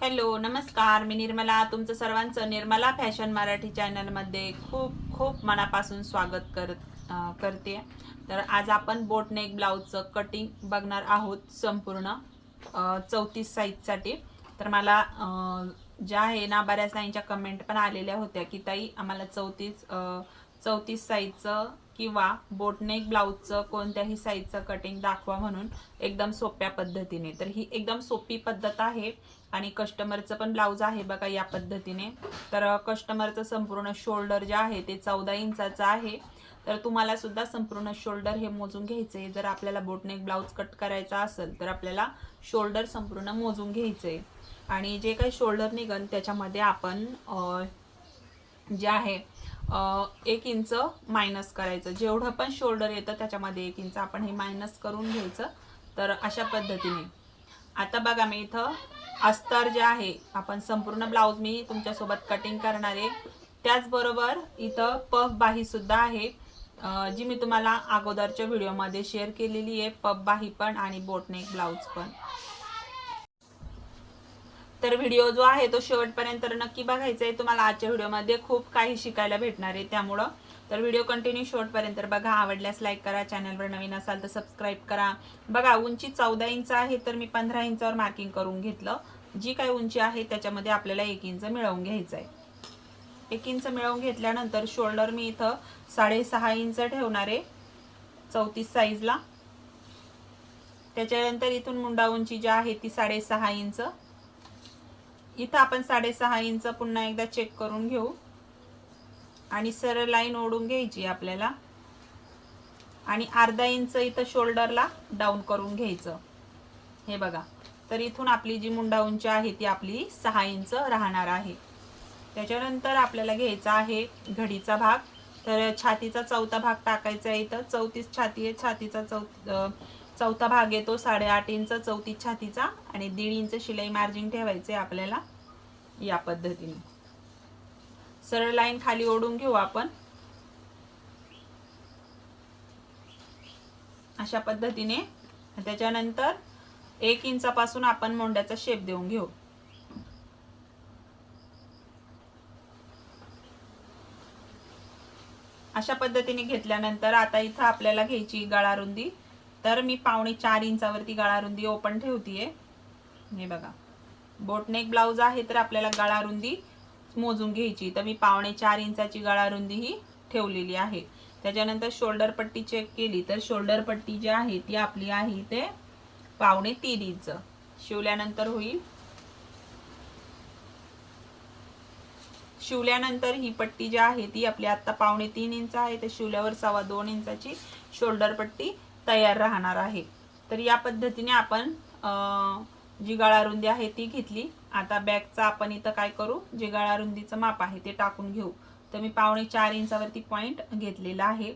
Hello नमस्कार. मी निर्मला. तुमचं सर्वांचं निर्मला फॅशन मराठी चॅनलमध्ये खूप खूप मनापासून स्वागत करत करते. तर आज आपण बोटनेक ब्लाऊजचं कटिंग बघणार आहोत संपूर्ण चौतीस साईजसाठी तर मला ज्या आहे ना बऱ्याच ताईंच्या कमेंट पण आलेल्या होत्या की ताई आम्हाला चौतीस चौतीस साईजचं किंवा बोटनेक ब्लाऊजचं कोणत्याही साईजचं कटिंग दाखवा म्हणून एकदम सोप्या पद्धतीने. तर ही एकदम सोपी पद्धत आहे. आणि कस्टमरचं पण ब्लाऊज आहे बघा या पद्धतीने. तर कस्टमरचं संपूर्ण शोल्डर जे आहे ते चौदा इंचाचं आहे. तर तुम्हाला सुद्धा संपूर्ण शोल्डर हे मोजून घ्यायचं आहे जर आपल्याला बोटनेक ब्लाऊज कट करायचा असेल तर आपल्याला शोल्डर संपूर्ण मोजून घ्यायचं आहे आणि जे काही शोल्डर निघन त्याच्यामध्ये आपण जे आहे एक इंच मायनस करायचं. जेवढं पण शोल्डर येतं त्याच्यामध्ये एक इंच आपण हे मायनस करून घ्यायचं. तर अशा पद्धतीने. आता बघा मी इथं अस्तर जे आहे आपण संपूर्ण ब्लाऊज मी तुमच्यासोबत कटिंग करणार आहे. त्याचबरोबर इथं पफ बाही सुद्धा आहे जी मी तुम्हाला अगोदरच्या व्हिडिओमध्ये शेअर केलेली आहे पफ बाही पण आणि बोटनेक ब्लाऊज पण. तर व्हिडिओ जो आहे तो शेवटपर्यंत नक्की बघायचा आहे. तुम्हाला आजच्या व्हिडिओमध्ये खूप काही शिकायला भेटणार आहे. त्यामुळं तर व्हिडिओ कंटिन्यू शॉर्टपर्यंत बघा आवडल्यास लाईक करा चॅनलवर नवीन असाल तर सबस्क्राईब करा. बघा उंची चौदा इंच आहे तर मी पंधरा इंचावर मार्किंग करून घेतलं. जी काय उंची आहे त्याच्यामध्ये आपल्याला एक इंच मिळवून घ्यायचं आहे एक इंच मिळवून घेतल्यानंतर शोल्डर मी इथं साडेसहा इंच ठेवणार आहे चौतीस साईजला त्याच्यानंतर इथून मुंडा उंची जी आहे ती साडेसहा इंच. इथं आपण साडेसहा इंच पुन्हा एकदा चेक करून घेऊ. आणि सरळ लाईन ओढून घ्यायची आपल्याला. आणि अर्धा इंच इथं शोल्डरला डाऊन करून घ्यायचं. हे बघा. तर इथून आपली जी मुंडा उंची आहे ती आपली सहा इंच राहणार आहे. त्याच्यानंतर आपल्याला घ्यायचा आहे घडीचा भाग. तर छातीचा चौथा भाग टाकायचा आहे इथं. चौतीस छाती आहे छातीचा चौ चौथा भाग येतो साडेआठ इंच चौतीस छातीचा. आणि दीड इंच शिलाई मार्जिन ठेवायचे आपल्याला या पद्धतीने. सरळ लाईन खाली ओढून घेऊ आपण. अशा पद्धतीने. त्याच्यानंतर एक इंचापासून आपण मोंड्याचा शेप देऊन घेऊ. अशा पद्धतीने घेतल्यानंतर आता इथं आपल्याला घ्यायची गळारुंदी. तर मी पावणे चार इंचावरती गळारुंदी ओपन ठेवतीये. हे बघा. बोटनेक ब्लाऊज आहे तर आपल्याला गळारुंदी मोजून घ्यायची. तर मी पावणे चार इंचाची गळारुंदी ही ठेवलेली आहे. त्याच्यानंतर शोल्डर पट्टी चेक केली तर शोल्डर पट्टी जी आहे ती आपली आहे ते पावणे तीन इंच. शिवल्यानंतर होईल. शिवल्यानंतर ही पट्टी जी आहे ती आपली आता पावणे तीन इंच आहे. तर शिवल्यावर सव्वा दोन इंचाची शोल्डर पट्टी तयार राहणार आहे. तर या पद्धतीने आपण अं, जी गळारुंदी आहे ती घेतली. आता बॅगचा आपण इथं काय करू? जे गळारुंदीचं माप आहे ते टाकून घेऊ. तर मी पावणे चार इंचावरती पॉईंट घेतलेला आहे.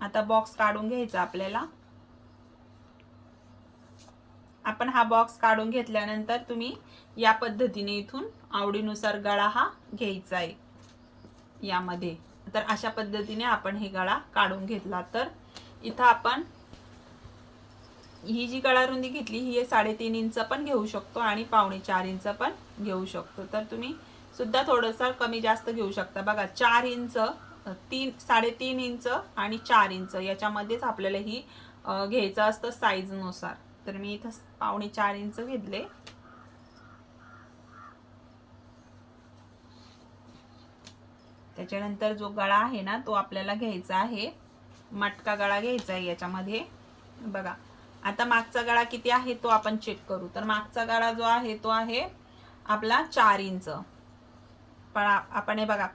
आता बॉक्स काढून घ्यायचा आपल्याला. आपण हा बॉक्स काढून घेतल्यानंतर तुम्ही या पद्धतीने इथून आवडीनुसार गळा हा घ्यायचा आहे. यामध्ये. तर अशा पद्धतीने आपण हे गळा काढून घेतला तर इथं आपण ही जी गळारुंदी घेतली ही साडेतीन इंच पण घेऊ शकतो आणि पावणे चार इंच पण घेऊ शकतो. तर तुम्ही सुद्धा थोडंसं कमी जास्त घेऊ शकता. बघा चार इंच तीन साडेतीन इंच आणि चार इंच याच्यामध्येच आपल्याला ही घ्यायचं असतं साईजनुसार तर मी इथं पावणे चार इंच घेतले. त्याच्यानंतर जो गळा आहे ना तो आपल्याला घ्यायचा आहे. मटका गळा घ्यायचा आहे याच्यामध्ये. बघा आता मागचा गळा किती आहे तो आपण चेक करू. तर मागचा गळा जो आहे तो आहे आपला चार इंच. पण आपण हे बघा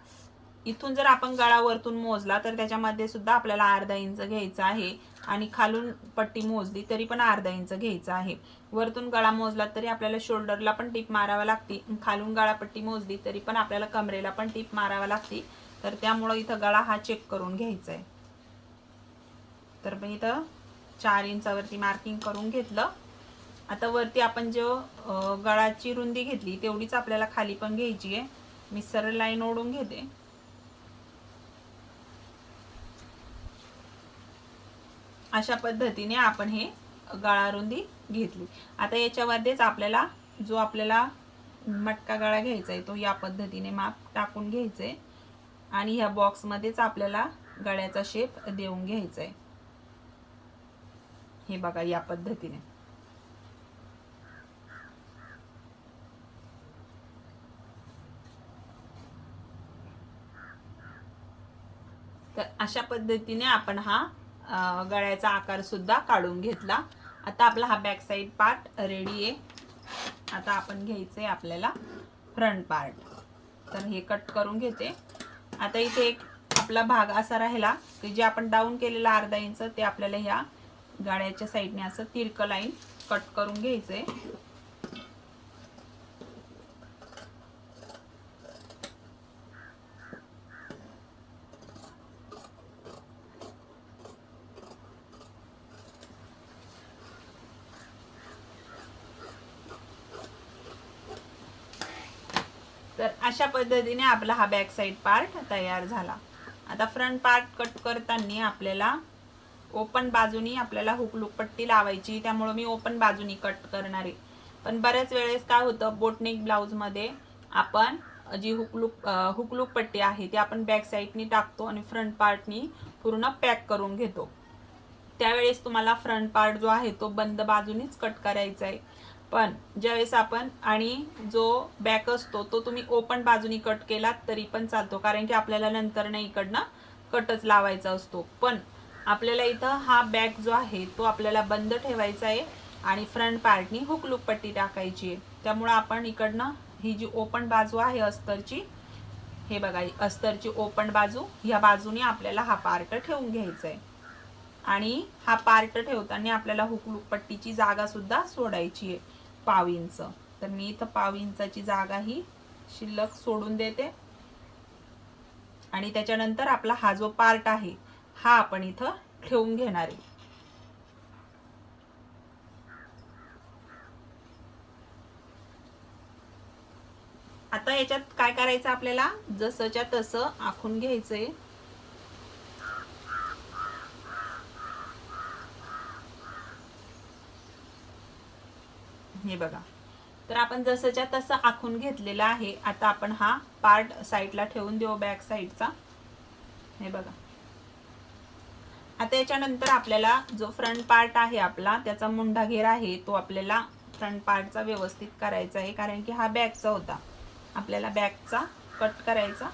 इथून जर आपण गळा वरतून मोजला तर त्याच्यामध्ये सुद्धा आपल्याला अर्धा इंच घ्यायचा आहे आणि खालून पट्टी मोजली तरी पण अर्धा इंच घ्यायचा आहे. वरतून गळा मोजला तरी आपल्याला शोल्डरला पण टीप मारावा लागते खालून गळापट्टी मोजली तरी पण आपल्याला कमरेला पण टीप मारावा लागते. तर त्यामुळं इथं गळा हा चेक करून घ्यायचा आहे तर मग इथं चार इंचावरती मार्किंग करून घेतलं. आता वरती आपण जो गळाची रुंदी घेतली तेवढीच आपल्याला खाली पण घ्यायची आहे. मी सरळ लाईन ओढून घेते. अशा पद्धतीने आपण हे गळारुंदी घेतली. आता याच्यामध्येच आपल्याला जो आपल्याला मटका गळा घ्यायचा आहे तो या पद्धतीने माप टाकून घ्यायचे आणि ह्या बॉक्समध्येच आपल्याला गळ्याचा शेप देऊन घ्यायचा आहे हे बघा या पद्धतीने. तर अशा पद्धतीने आपण हा गळ्याचा आकार सुद्धा काढून घेतला. आता आपला हा बॅक साईड पार्ट रेडी आहे. आता आपण घ्यायचंय आपल्याला फ्रंट पार्ट तर हे कट करून घेते. आता इथे एक आपला भाग असा राहिला की जे आपण डाऊन केलेला अर्धा इंच ते आपल्याला ह्या गाड्याच्या साईडने असं तिरकं लाईन कट करून घ्यायचंय तर अशा पद्धतीने आपला हा बॅक साईड पार्ट तयार झाला. आता फ्रंट पार्ट कट करताना आपल्याला ओपन बाजूनी आपल्याला हुकलूक पट्टी लावायची त्यामुळे मी ओपन बाजूनी कट करणार आहे. पण बऱ्याच वेळेस काय होतं बोटनेक ब्लाऊजमध्ये आपण जी हुकलूक हुकलूक पट्टी आहे ती आपण बॅक साईडनी टाकतो आणि फ्रंट पार्टनी पूर्ण पॅक करून घेतो. त्यावेळेस तुम्हाला फ्रंट पार्ट जो आहे तो बंद बाजूनीच कट करायचा आहे. पण ज्यावेळेस आपण आणि जो बॅक असतो तो तुम्ही ओपन बाजूनी कट केलात तरी पण चालतो कारण की आपल्याला नंतर नाही इकडनं कटच लावायचा असतो. पण आपल्याला इथं हा बॅग जो आहे तो आपल्याला बंद ठेवायचा आहे आणि फ्रंट पार्टनी हुकलूक पट्टी टाकायची आहे. त्यामुळं आपण इकडनं ही जी ओपन बाजू आहे अस्तरची हे बघा अस्तरची ओपन बाजू ह्या बाजूने आपल्याला हा पार्ट ठेवून घ्यायचा आहे आणि हा पार्ट ठेवताना आपल्याला हुकलूक पट्टीची जागा सुद्धा सोडायची आहे पाव इंच तर मी इथं पाव इंचाची जागा ही शिल्लक सोडून देते. आणि त्याच्यानंतर आपला हा जो पार्ट आहे हा आपण इथं ठेवून घेणार आहे. आता याच्यात काय करायचं आपल्याला? जसंच्या तसं आखून घ्यायचंय. हे बघा. तर आपण जसंच्या तसं आखून घेतलेलं आहे. आता आपण हा पार्ट साईडला ठेवून देऊ बॅक साईडचा हे बघा. आता याच्यानंतर आपल्याला जो फ्रंट पार्ट आहे आपला त्याचा मुंडा घेर आहे तो आपल्याला फ्रंट पार्टचा व्यवस्थित करायचा आहे कारण की हा बॅगचा होता. आपल्याला बॅगचा कट करायचा.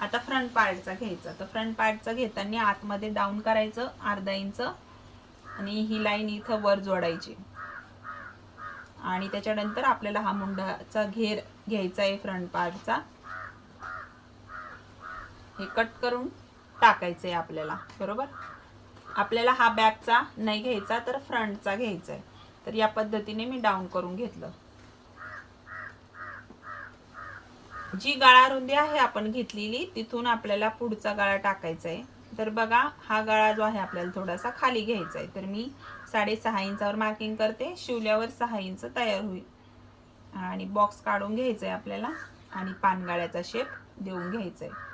आता फ्रंट पार्टचा घ्यायचा. तर फ्रंट पार्टचा घेताना आतमध्ये डाऊन करायचं अर्धा इंच आणि ही लाईन इथं वर जोडायची. आणि त्याच्यानंतर आपल्याला हा मुंडाचा घेर घ्यायचा आहे फ्रंट पार्टचा हे कट करून टाकायचं आहे आपल्याला. बरोबर? आपल्याला हा बॅकचा नाही घ्यायचा तर फ्रंटचा घ्यायचा आहे तर या पद्धतीने मी डाऊन करून घेतलं. जी गाळा रुंदी आहे आपण घेतलेली तिथून आपल्याला पुढचा गाळा टाकायचा आहे तर बघा हा गाळा जो आहे आपल्याला थोडासा खाली घ्यायचा आहे तर मी साडेसहा इंचावर मार्किंग करते. शिवल्यावर सहा इंच तयार होईल. आणि बॉक्स काढून घ्यायचा आहे आपल्याला. आणि पानगाळ्याचा शेप देऊन घ्यायचा आहे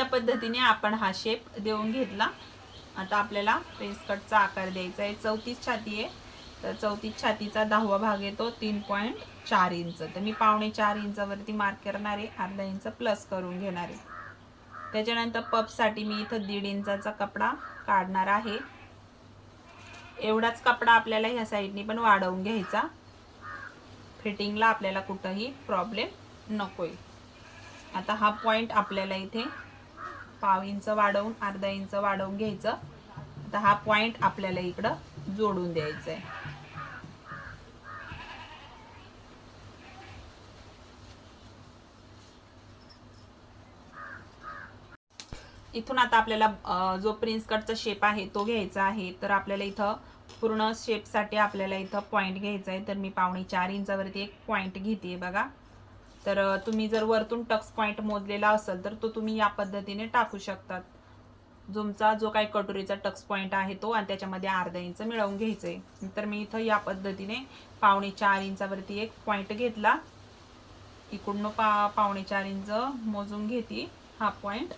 अशा पद्धतीने आपण हा शेप देऊन घेतला. आता आपल्याला प्रेस कटचा आकार द्यायचा आहे. चौतीस छाती आहे. तर चौतीस छातीचा दहावा भाग येतो तीन पॉईंट चार इंच. तर मी पावणे चार इंचावरती मार्क करणार आहे. अर्धा इंच प्लस करून घेणार आहे. त्याच्यानंतर पपसाठी मी इथं दीड इंचाचा कपडा काढणार आहे. एवढाच कपडा आपल्याला ह्या साईडनी पण वाढवून घ्यायचा. फिटिंगला आपल्याला कुठंही प्रॉब्लेम नकोय. आता हा पॉईंट आपल्याला इथे पाव इंच वाढवून अर्धा इंच वाढवून घ्यायचं. आता हा पॉईंट आपल्याला इकडं जोडून द्यायचा आहे इथून आता आपल्याला जो प्रिन्स कटचा शेप आहे तो घ्यायचा आहे. तर आपल्याला इथं पूर्ण शेपसाठी आपल्याला इथं पॉईंट घ्यायचा आहे तर मी पावणे चार इंचावरती एक पॉईंट घेते बघा. तर तुम्ही जर वरतून टक्स पॉईंट मोजलेला असेल तर तो तुम्ही या पद्धतीने टाकू शकतात. तुमचा जो काही कटोरीचा टक्स पॉईंट आहे तो आणि त्याच्यामध्ये अर्धा इंच मिळवून घ्यायचं. आहे तर मी इथं या पद्धतीने पावणे चार इंचावरती एक पॉईंट घेतला. इकडनं पा पावणे चार इंच मोजून घेते हा पॉइंट.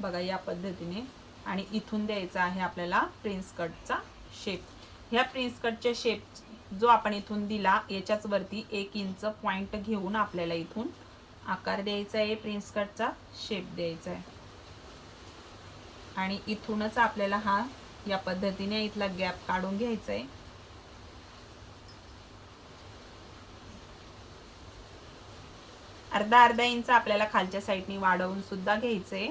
बघा या पद्धतीने. आणि इथून द्यायचा आहे आपल्याला प्रिन्स कटचा शेप ह्या प्रिन्स कटच्या शेप जो आपण इथून दिला याच्याच वरती एक इंच पॉइंट घेऊन आपल्याला इथून आकार द्यायचा आहे प्रिन्स कटचा शेप द्यायचा आहे. आणि इथूनच आपल्याला हा या पद्धतीने इथला गॅप काढून घ्यायचा आहे. अर्धा अर्धा इंच आपल्याला खालच्या साईडनी वाढवून सुद्धा घ्यायचं आहे.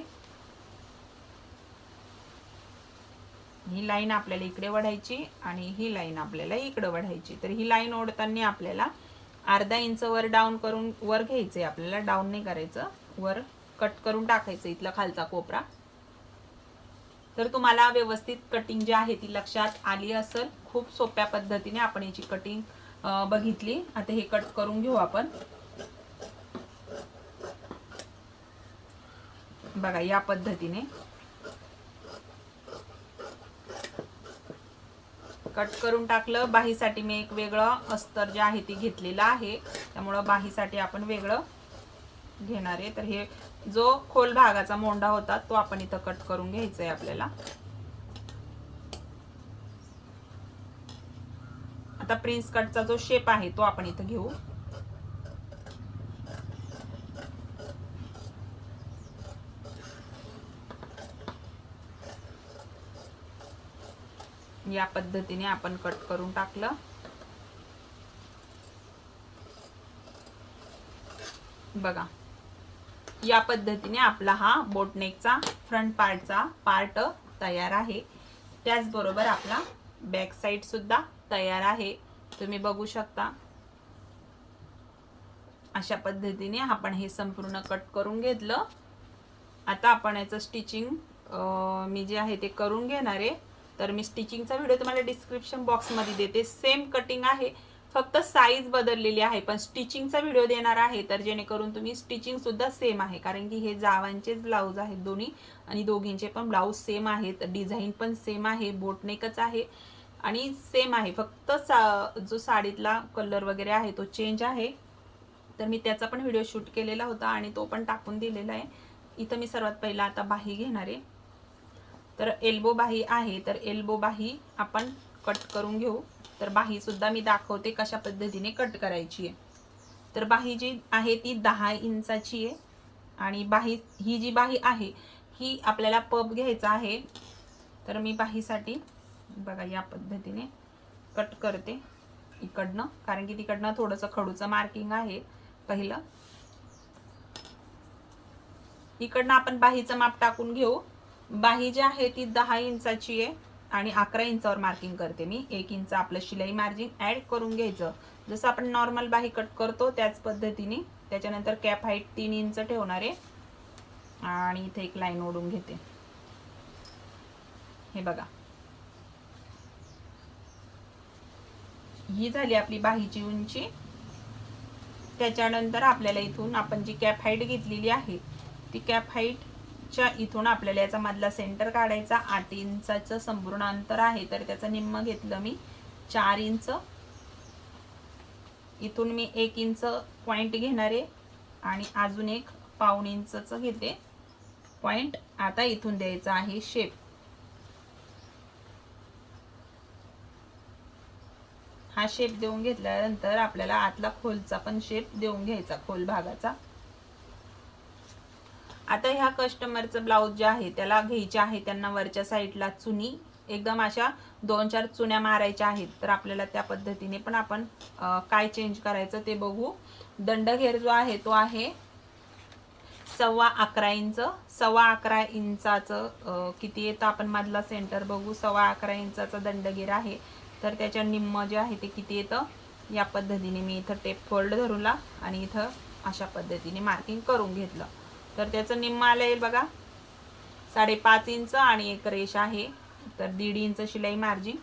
ही लाईन आपल्याला इकडे वढायची आणि ही लाईन आपल्याला इकडे वढायची. तर ही लाईन ओढताना आपल्याला अर्धा इंच वर डाऊन करून वर घ्यायचंय. आपल्याला डाऊन नाही करायचं. वर कट करून टाकायचं इथला खालचा कोपरा. तर तुम्हाला व्यवस्थित कटिंग जी आहे ती लक्षात आली असेल. खूप सोप्या पद्धतीने आपण याची कटिंग बघितली. आता हे कट करून घेऊ आपण. बघा या पद्धतीने. कट करून टाकलं. बाहीसाठी मी एक वेगळं अस्तर जे आहे ते घेतलेलं आहे. त्यामुळं बाहीसाठी आपण वेगळं घेणार आहे. तर हे जो खोल भागाचा मोंडा होता तो आपण इथं कट करून घ्यायचा आहे आपल्याला. आता प्रिन्स कटचा जो शेप आहे तो आपण इथं घेऊ. या पद्धतीने आपण कट करून टाकलं. बघा या पद्धतीने आपला हा बोटनेकचा फ्रंट पार्टचा पार्ट तयार आहे. त्याचबरोबर आपला बॅक साईड सुद्धा तयार आहे. तुम्ही बघू शकता. अशा पद्धतीने आपण हे संपूर्ण कट करून घेतलं. आता आपण याचं स्टिचिंग मी जे आहे ते करून घेणार आहे. तर मी स्टिचिंगचा व्हिडिओ तुम्हाला डिस्क्रिप्शन बॉक्समध्ये देते. सेम कटिंग आहे फक्त साईज बदललेली आहे पण स्टिचिंगचा व्हिडिओ देणार आहे तर जेणेकरून तुम्ही स्टिचिंगसुद्धा सेम आहे. कारण की हे जावांचेच ब्लाऊज आहेत दोन्ही आणि दोघींचे पण ब्लाऊज सेम आहेत. डिझाईन पण सेम आहे बोटनेकच आहे आणि सेम आहे. फक्त सा जो साडीतला कलर वगैरे आहे तो चेंज आहे. तर मी त्याचा पण व्हिडिओ शूट केलेला होता आणि तो पण टाकून दिलेला आहे. इथं मी सर्वात पहिला आता बाही घेणार आहे. तर एल्बो बाही आहे तर एल्बो बाही आपण कट करून घेऊ. तर बाही सुद्धा मी दाखवते कशा पद्धतीने कट करायची आहे. तर बाही जी आहे ती दहा इंचाची आहे आणि बाही ही जी बाही आहे ही आपल्याला पब घ्यायचा आहे. तर मी बाहीसाठी बघा या पद्धतीने कट करते इकडनं कारण की तिकडनं थोडंसं खडूचं मार्किंग आहे पहिलं. इकडनं आपण बाहीचं माप टाकून घेऊ. बाही जी आहे ती दहा इंचाची आहे आणि अकरा इंचावर मार्किंग करते मी. एक इंच आपलं शिलाई मार्जिन ऍड करून घ्यायचं. जसं आपण नॉर्मल बाही कट करतो त्याच पद्धतीने. त्याच्यानंतर कॅप हाईट तीन इंच ठेवणार आहे. आणि इथे एक लाईन ओढून घेते. हे बघा. ही झाली आपली बाहीची उंची. त्याच्यानंतर आपल्याला इथून आपण जी कॅप हाईट घेतलेली आहे ती कॅप हाईट च्या इथून आपल्याला याचा मधला सेंटर काढायचा. आठ इंचाचं संपूर्ण अंतर आहे तर त्याचं निम्म घेतलं मी चार इंच. इथून मी एक इंच पॉइंट घेणार आहे आणि अजून एक पाऊण इंचचं घेते. पॉइंट आता इथून द्यायचा आहे शेप हा शेप देऊन घेतल्यानंतर आपल्याला आतला खोलचा पण शेप देऊन घ्यायचा खोल भागाचा. आता ह्या कस्टमरचं ब्लाऊज जे आहे त्याला घ्यायचे आहे त्यांना वरच्या साईडला चुनी. एकदम अशा दोन चार चुन्या मारायच्या आहेत तर आपल्याला त्या पद्धतीने पण आपण काय चेंज करायचं ते बघू. दंडघेर जो आहे तो आहे सव्वा अकरा इंच. सव्वा अकरा इंचाचं किती येतं आपण मधला सेंटर बघू. सव्वा अकरा इंचाचा दंडगीर आहे. तर त्याच्या निम्म जे आहे ते किती येतं? या पद्धतीने मी इथं टेप फोल्ड धरूला आणि इथं अशा पद्धतीने मार्किंग करून घेतलं. तर त्याचं निम्मा आलं येईल बघा. साडेपाच इंच आणि एक रेष आहे. तर दीड इंच शिलाई मार्जिन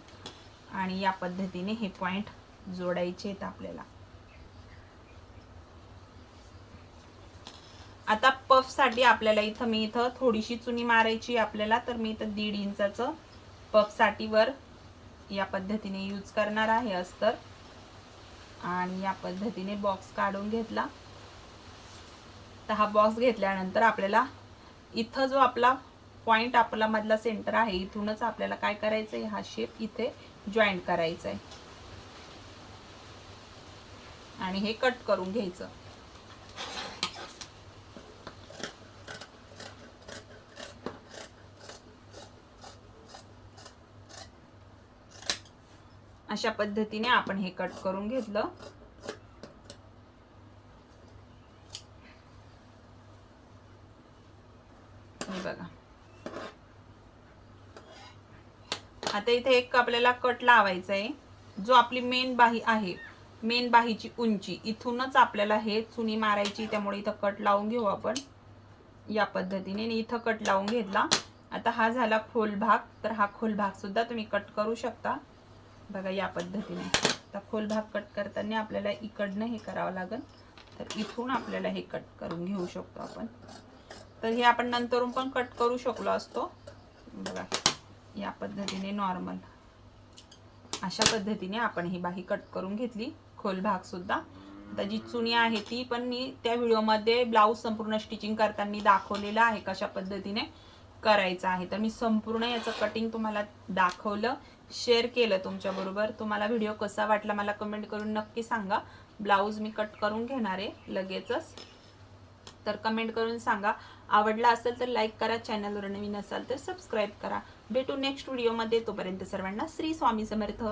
आणि या पद्धतीने हे पॉइंट जोडायचे आहेत आपल्याला. आता पफसाठी आपल्याला इथं मी इथं थोडीशी चुनी मारायची आपल्याला. तर मी इथं दीड इंचाचं पफसाठी वर या पद्धतीने यूज करणार आहे अस्तर. आणि या पद्धतीने बॉक्स काढून घेतला. तर हा बॉक्स घेतल्यानंतर आपल्याला इथं जो आपला पॉइंट आपला मधला सेंटर आहे इथूनच आपल्याला काय करायचं आहे हा शेप इथे जॉईंट करायचा आहे आणि हे कट करून घ्यायचं. अशा पद्धतीने आपण हे कट करून घेतलं हे बघा आता इथे एक आपल्याला कट लावायचा आहे जो आपली मेन बाही आहे. मेन बाहीची उंची. इथूनच आपल्याला हे चुनी मारायची त्यामुळे इथं कट लावून घेऊ आपण. या पद्धतीने आणि इथं कट लावून घेतला. आता हा झाला खोल भाग. तर हा खोल भाग सुद्धा तुम्ही कट करू शकता. बघा या पद्धतीने. आता खोल भाग कट करताना आपल्याला इकडनं हे करावं लागेल. तर इथून आपल्याला हे कट करून घेऊ शकतो आपण. तर हे आपण नंतरून पण कट करू शकलो असतो. बघा. या पद्धतीने नॉर्मल अशा पद्धतीने आपण ही बाही कट करून घेतली. खोल भाग सुद्धा. आता जी चुनी आहे ती पण मी त्या व्हिडिओमध्ये ब्लाऊज संपूर्ण स्टिचिंग करताना दाखवलेलं आहे कशा पद्धतीने करायचं आहे. तर मी संपूर्ण याचं कटिंग तुम्हाला दाखवलं. शेअर केलं तुमच्याबरोबर तुम्हाला व्हिडिओ कसा वाटला मला कमेंट करून नक्की सांगा. ब्लाऊज मी कट करून घेणार आहे लगेचच. तर कमेंट करून सांगा. आवडला असेल तर लाईक करा. चॅनलवर नवीन असाल तर सबस्क्राईब करा. भेटू नेक्स्ट व्हिडिओमध्ये तोपर्यंत सर्वांना श्री स्वामी समर्थ.